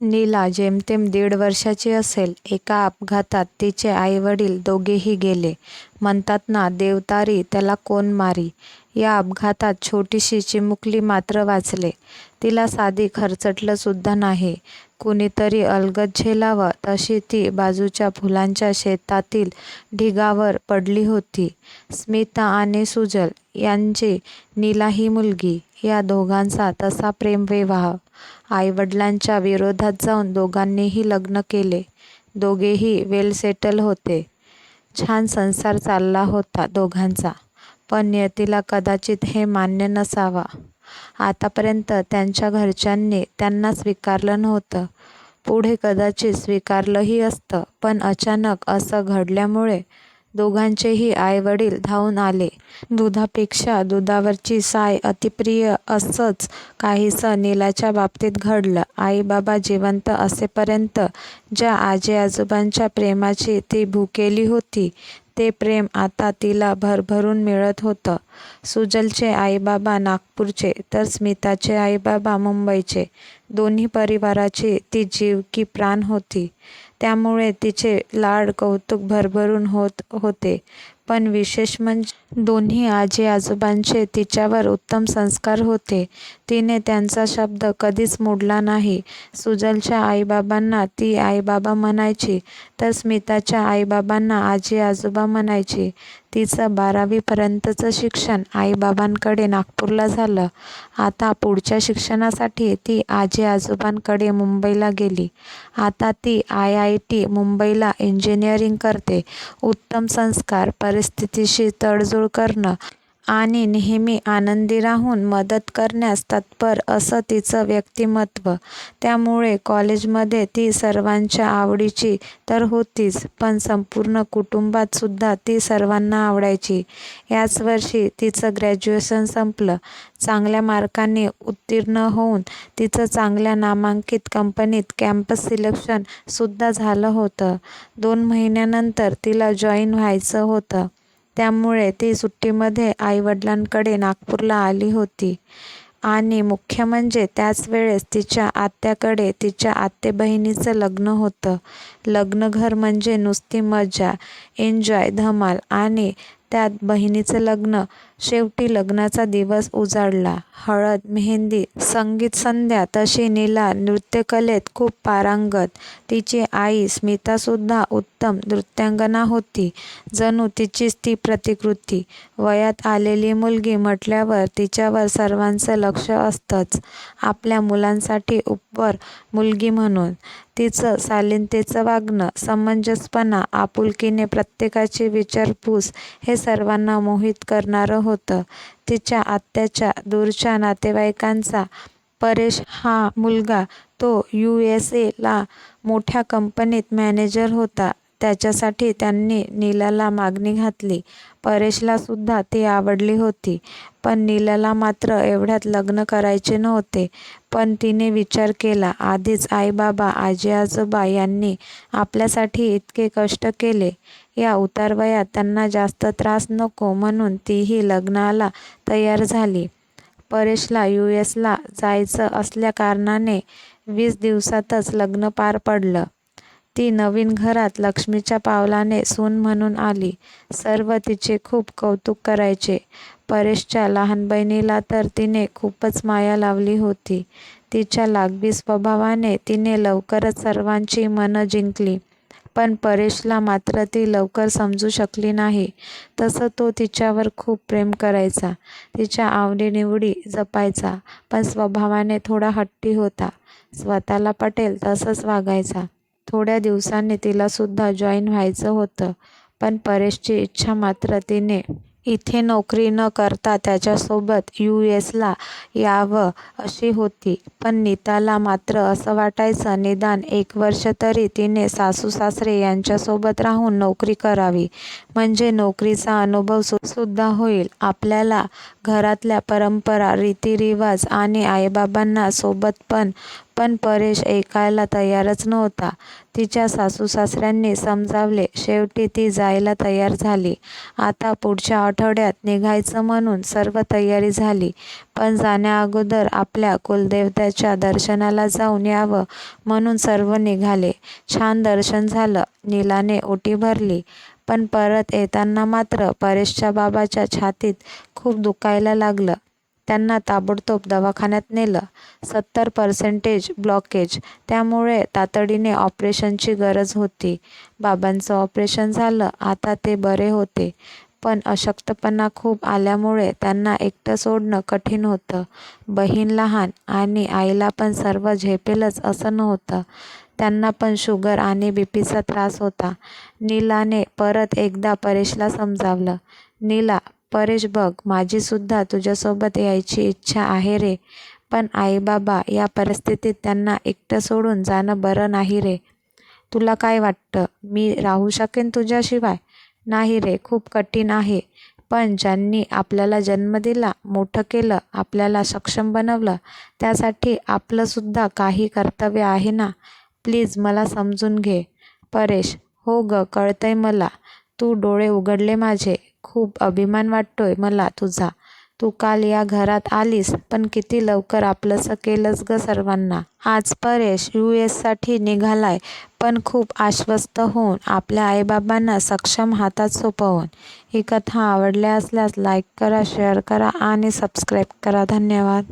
नीला जेमतेम दीड वर्षाची असेल. एका अपघातात तिचे आईवडील दोघेही गेले. म्हणतात ना देवतारी त्याला कोण मारी. या अपघातात छोटीशी चिमुकली मात्र वाचले. तिला साधी खरचटलंसुद्धा नाही. कुणीतरी अलगद झेलावं तशी ती बाजूच्या फुलांच्या शेतातील ढिगावर पडली होती. स्मिता आणि सुजल यांची नीला ही मुलगी. या दोघांचा तसा प्रेमविवाह. आईवडिलांच्या विरोधात जाऊन दोघांनीही लग्न केले. दोघेही वेल सेटल होते. छान संसार चालला होता दोघांचा. पण नियतीला कदाचित हे मान्य नसावा आतापर्यंत त्यांच्या घरच्यांनी त्यांना स्वीकारलं नव्हतं. पुढे कदाचित स्वीकारलंही असतं. पण अचानक असं घडल्यामुळे दोघांचेही आईवडील धावून आले. दुधापेक्षा दुधावरची साय अतिप्रिय असंच काहीसं नीलाच्या बाबतीत घडलं. आई बाबा जिवंत असेपर्यंत ज्या आजी आजोबांच्या प्रेमाची ती भुकेली होती ते प्रेम आता तिला भरभरून मिळत होतं. सुजलचे आईबाबा नागपूरचे तर स्मिताचे आईबाबा मुंबईचे. दोन्ही परिवाराची ती जीव की प्राण होती. त्यामुळे तिचे लाड कौतुक भरभरून होत होते. पण विशेष म्हणजे दोन्ही आजी आजोबांचे तिच्यावर उत्तम संस्कार होते. तिने त्यांचा शब्द कधीच मोडला नाही. सुजलच्या आईबाबांना ती आईबाबा म्हणायची तर स्मिताच्या आईबाबांना आजी आजोबा म्हणायची. तिचं बारावीपर्यंतचं शिक्षण आईबाबांकडे नागपूरला झालं. आता पुढच्या शिक्षणासाठी ती आजी आजोबांकडे मुंबईला गेली. आता ती आय आय टी मुंबईला इंजिनिअरिंग करते. उत्तम संस्कार, परिस्थितीशी तडजोड करणं आणि नेहमी आनंदी राहून मदत करण्यास तत्पर असं तिचं व्यक्तिमत्व. त्यामुळे कॉलेजमध्ये ती सर्वांच्या आवडीची तर होतीच पण संपूर्ण कुटुंबात सुद्धा ती सर्वांना आवडायची. याच वर्षी तिचं ग्रॅज्युएशन संपलं. चांगल्या मार्कांनी उत्तीर्ण होऊन तिचं चांगल्या नामांकित कंपनीत कॅम्पस सिलेक्शन सुद्धा झालं होतं. दोन महिन्यानंतर तिला जॉईन व्हायचं होतं. त्यामुळे ती सुट्टीमध्ये आईवडिलांकडे नागपूरला आली होती. आणि मुख्य म्हणजे त्याच वेळेस तिच्या आत्याकडे तिच्या आत्तेबहिणीचं लग्न होतं. लग्नघर म्हणजे नुसती मजा, एन्जॉय, धमाल आणि त्यात बहिणीचं लग्न. शेवटी लग्नाचा दिवस उजाडला. हळद, मेहंदी, संगीत संध्या तशी नीला नृत्यकलेत खूप पारंगत. तिची आई स्मितासुद्धा उत्तम नृत्यांगना होती. जणू तिचीच ती प्रतिकृती. वयात आलेली मुलगी म्हटल्यावर तिच्यावर सर्वांचं लक्ष असतंच. आपल्या मुलांसाठी उपवर मुलगी म्हणून. तिचं शालीनतेचं वागणं, समंजसपणा, आपुलकीने प्रत्येकाची विचारपूस हे सर्वांना मोहित करणारं होतं. तिच्या आत्याच्या दूरच्या नातेवाईकांचा परेश हा मुलगा तो यू एस ए ला मोठ्या कंपनीत मॅनेजर होता. त्याच्यासाठी त्यांनी नीलाला मागणी घातली. परेशला सुद्धा ती आवडली होती. पण नीलाला मात्र एवढ्यात लग्न करायचे नव्हते. पण तिने विचार केला. आधीच आई बाबा, आजी आजोबा यांनी आपल्यासाठी इतके कष्ट केले. या उतारवयात त्यांना जास्त त्रास नको म्हणून तीही लग्नाला तयार झाली. परेशला यू एसला जायचं जायचं असल्याकारणाने वीस दिवसातच लग्न पार पडलं. ती नवीन घरात लक्ष्मीच्या पावलाने सून म्हणून आली. सर्व तिचे खूप कौतुक करायचे. परेशच्या लहान बहिणीला तर तिने खूपच माया लावली होती. तिच्या लागबी स्वभावाने तिने लवकरच सर्वांची मनं जिंकली. पण परेशला मात्र ती लवकर समजू शकली नाही. तसं तो तिच्यावर खूप प्रेम करायचा. तिच्या आवडीनिवडी जपायचा. पण स्वभावाने थोडा हट्टी होता. स्वतःला पटेल तसंच वागायचा. थोड्या दिवसांनी तिलासुद्धा जॉईन व्हायचं होतं. पण परेशची इच्छा मात्र तिने इथे नोकरी न करता त्याच्यासोबत यू एस ला यावं अशी होती. पण नीताला मात्र असं वाटायचं निदान एक वर्ष तरी तिने सासू सासरे यांच्यासोबत राहून नोकरी करावी. म्हणजे नोकरीचा अनुभव सुद्धा होईल. आपल्याला घरातल्या परंपरा, रीतिरिवाज आणि आईबाबांना सोबत पण पण परेश ऐकायला तयारच नव्हता. तिच्या सासूसासऱ्यांनी समजावले. शेवटी ती जायला तयार झाली. आता पुढच्या आठवड्यात निघायचं म्हणून सर्व तयारी झाली. पण जाण्याअगोदर आपल्या कुलदेवतेच्या दर्शनाला जाऊन यावं म्हणून सर्व निघाले. छान दर्शन झालं. नीलाने ओटी भरली. पण परत येताना मात्र परेशच्या बाबाच्या छातीत खूप दुखायला लागलं. त्यांना ताबडतोब दवाखान्यात नेलं. सत्तर पर्सेंटेज ब्लॉकेज. त्यामुळे तातडीने ऑपरेशनची गरज होती. बाबांचं ऑपरेशन झालं. आता ते बरे होते. पण अशक्तपणा खूप आल्यामुळे त्यांना एकटं सोडणं कठीण होतं. बहीण लहान आणि आईला पण सर्व झेपेलच असं नव्हतं. त्यांना पण शुगर आणि बीपीचा त्रास होता. नीलाने परत एकदा परेशला समजावलं. नीला, परेश बघ, माझीसुद्धा तुझ्यासोबत यायची इच्छा आहे रे. पण आई-बाबा या परिस्थितीत त्यांना एकटं सोडून जाणं बरं नाही रे. तुला काय वाटतं, मी राहू शकेन तुझ्याशिवाय? नाही रे, खूप कठीण आहे. पण ज्यांनी आपल्याला जन्म दिला, मोठं केलं, आपल्याला सक्षम बनवलं, त्यासाठी आपलंसुद्धा काही कर्तव्य आहे ना. प्लीज मला समजून घे. परेश, हो गं, कळतंय मला. तू डोळे उघडले माझे. खूप अभिमान वाटतोय मला तुझा. तू काल या घरात आलीस, पण किती लवकर आपलंसं केलंस गं सर्वांना. आज परेश युएससाठी निघालाय, पण खूप आश्वस्त होऊन, आपल्या आईबाबांना सक्षम हातात सोपवून. ही कथा आवडल्या असल्यास लाईक करा, शेअर करा आणि सबस्क्राईब करा. धन्यवाद.